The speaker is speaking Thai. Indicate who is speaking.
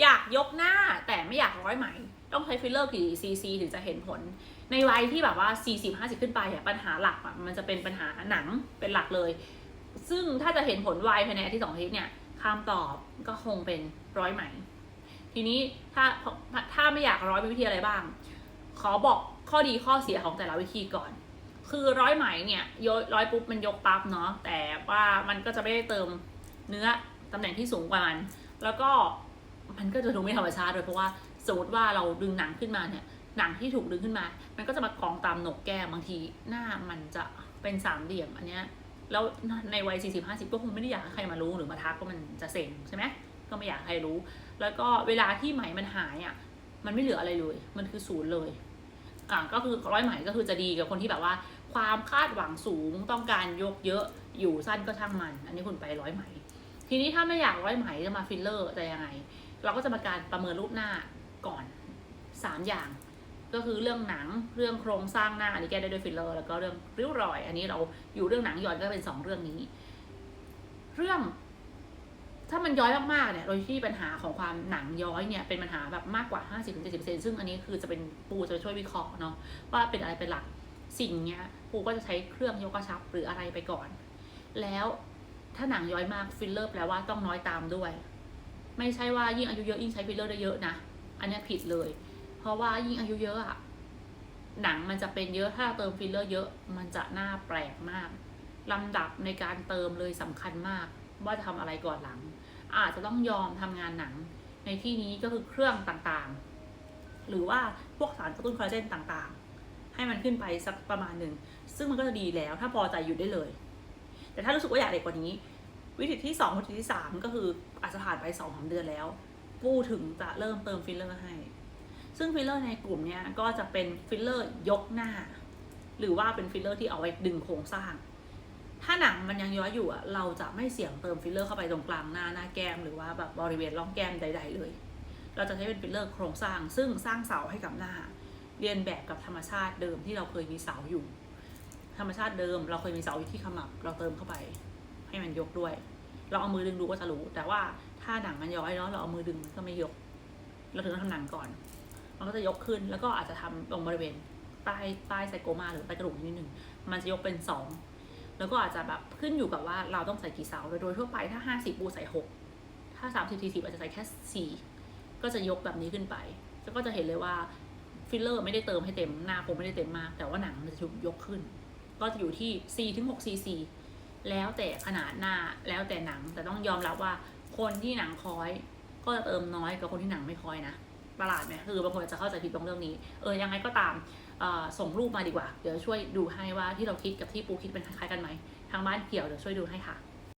Speaker 1: อยากยกหน้าแต่ไม่อยากร้อยไหม ต้องใช้ฟิลเลอร์กี่ซีซีถึงจะเห็นผล ในวัยที่แบบว่า 40 50 ขึ้นไปอะปัญหาหลักอะมันจะเป็นปัญหาหนังเป็นหลักเลย ซึ่งถ้าจะเห็นผลไวภายในอาทิตย์สองอาทิตย์เนี่ยคำตอบก็คงเป็นร้อยไหม ทีนี้ถ้าถ้าไม่อยากร้อยเป็นวิธีอะไรบ้าง ขอบอกข้อดีข้อเสียของแต่ละวิธีก่อน คือร้อยไหมเนี่ยยร้อยปุ๊บมันยกปั๊บเนาะแต่ว่ามันก็จะไม่ได้เติมเนื้อตำแหน่งที่สูงกว่ามัน แล้วก็ มันก็จะดูไม่ธรรมชาติเลยเพราะว่าสมมติว่าเราดึงหนังขึ้นมาเนี่ยหนังที่ถูกดึงขึ้นมา มันก็จะมากองตามหนกแก้มบางทีหน้ามันจะเป็นสามเหลี่ยมอันเนี้ยแล้วในวัย40 50ก็คงไม่ได้อยากให้ใครมารู้หรือมาทักว่ามันจะเซ็งใช่ไหมก็ไม่อยากให้ใครรู้ แล้วก็เวลาที่ไหมมันหายอะมันไม่เหลืออะไรเลย มันคือศูนย์เลยอะก็คือร้อยไหมก็คือจะดีกับคนที่แบบว่า ความคาดหวังสูงต้องการยกเยอะอยู่สั้นก็ช่างมัน อันนี้คุณไปร้อยไหม ทีนี้ถ้าไม่อยากร้อยไหมจะมาฟิลเลอร์จะยังไง เราก็จะมาการประเมินรูปหน้าก่อนสามอย่าง ก็คือเรื่องหนังเรื่องโครงสร้างหน้าอันนี้แก้ได้ด้วยฟิลเลอร์แล้วก็เรื่องริ้วรอย อันนี้เราอยู่เรื่องหนังย้อนก็เป็นสองเรื่องนี้ เรื่อง ถ้ามันย้อยมากๆเนี่ยโดยที่ปัญหาของความหนังย้อยเนี่ยเป็นปัญหาแบบมากกว่า 50-70%ซึ่งอันนี้คือจะเป็นปูจะช่วยวิเคราะห์เนาะว่าเป็นอะไรเป็นหลักสิ่งเนี้ยปูก็จะใช้เครื่องยกกระชับหรืออะไรไปก่อน แล้วถ้าหนังย้อยมากฟิลเลอร์แปลว่าต้องน้อยตามด้วย ไม่ใช่ว่ายิ่งอายุเยอะยิ่งใช้ฟิลเลอร์ได้เยอะนะ อันนี้ผิดเลย เพราะว่ายิ่งอายุเยอะอะหนังมันจะเป็นเยอะถ้าเติมฟิลเลอร์เยอะมันจะหน้าแปลกมากลำดับในการเติมเลยสำคัญมาก ว่าจะทำอะไรก่อนหลัง อาจจะต้องยอมทำงานหนัง ในที่นี้ก็คือเครื่องต่างๆ หรือว่าพวกสารกระตุ้นคอลลาเจนต่างๆ ให้มันขึ้นไปสักประมาณหนึ่ง ซึ่งมันก็จะดีแล้วถ้าพอใจหยุดได้เลย แต่ถ้ารู้สึกว่าอยากเด็กกว่านี้ วิธีที่สองวิธีที่สามก็คืออาจจะผ่านไปสองสามเดือนแล้ว ปูถึงจะเริ่มเติมฟิลเลอร์ให้ ซึ่งฟิลเลอร์ในกลุ่มเนี้ยก็จะเป็นฟิลเลอร์ยกหน้า หรือว่าเป็นฟิลเลอร์ที่เอาไว้ดึงโครงสร้าง ถ้าหนังมันยังย้อยอยู่อะเราจะไม่เสี่ยงเติมฟิลเลอร์เข้าไปตรงกลางหน้าหน้าแก้ม หรือว่าแบบบริเวณร่องแก้มใด ๆ เลย เราจะใช้เป็นฟิลเลอร์โครงสร้าง ซึ่งสร้างเสาให้กับหน้า เรียนแบบกับธรรมชาติเดิมที่เราเคยมีเสาอยู่ ธรรมชาติเดิม เราเคยมีเสาอยู่ที่ขมับเราเติมเข้าไป ให้มันยกด้วย เราเอามือดึงดูก็จะรู้ แต่ว่าถ้าหนังมันย้อยเนาะเราเอามือดึงมันก็ไม่ยก เราถึงต้องทำหนังก่อน มันก็จะยกขึ้นแล้วก็อาจจะทำตรงบริเวณใต้ใต้ไซโกมาหรือใต้กระดูกนิดนึงมันจะยกเป็นสองแล้วก็อาจจะแบบขึ้นอยู่กับว่าเราต้องใส่กี่เสาโดยทั่วไปถ้าห้าสิบปูใส่หกถ้าสามสิบสี่สิบอาจจะใส่แค่สี่ก็จะยกแบบนี้ขึ้นไปแล้วก็จะเห็นเลยว่าฟิลเลอร์ไม่ได้เติมให้เต็มหน้าคงไม่ได้เต็มมาก แต่ว่าหนังมันจะถูกยกขึ้น ก็จะอยู่ที่4ถึง6 cc แล้วแต่ขนาดหน้าแล้วแต่หนัง แต่ต้องยอมรับว่าคนที่หนังคล้อยก็จะเติมน้อยกว่าคนที่หนังไม่คล้อยนะประหลาดไหมคือบางคนจะเข้าใจผิดตรงเรื่องนี้ เออยังไงก็ตามส่งรูปมาดีกว่า เดี๋ยวช่วยดูให้ว่าที่เราคิดกับที่ปูคิดเป็นคล้ายกันไหมทางบ้านเกี่ยวเดี๋ยวช่วยดูให้ค่ะ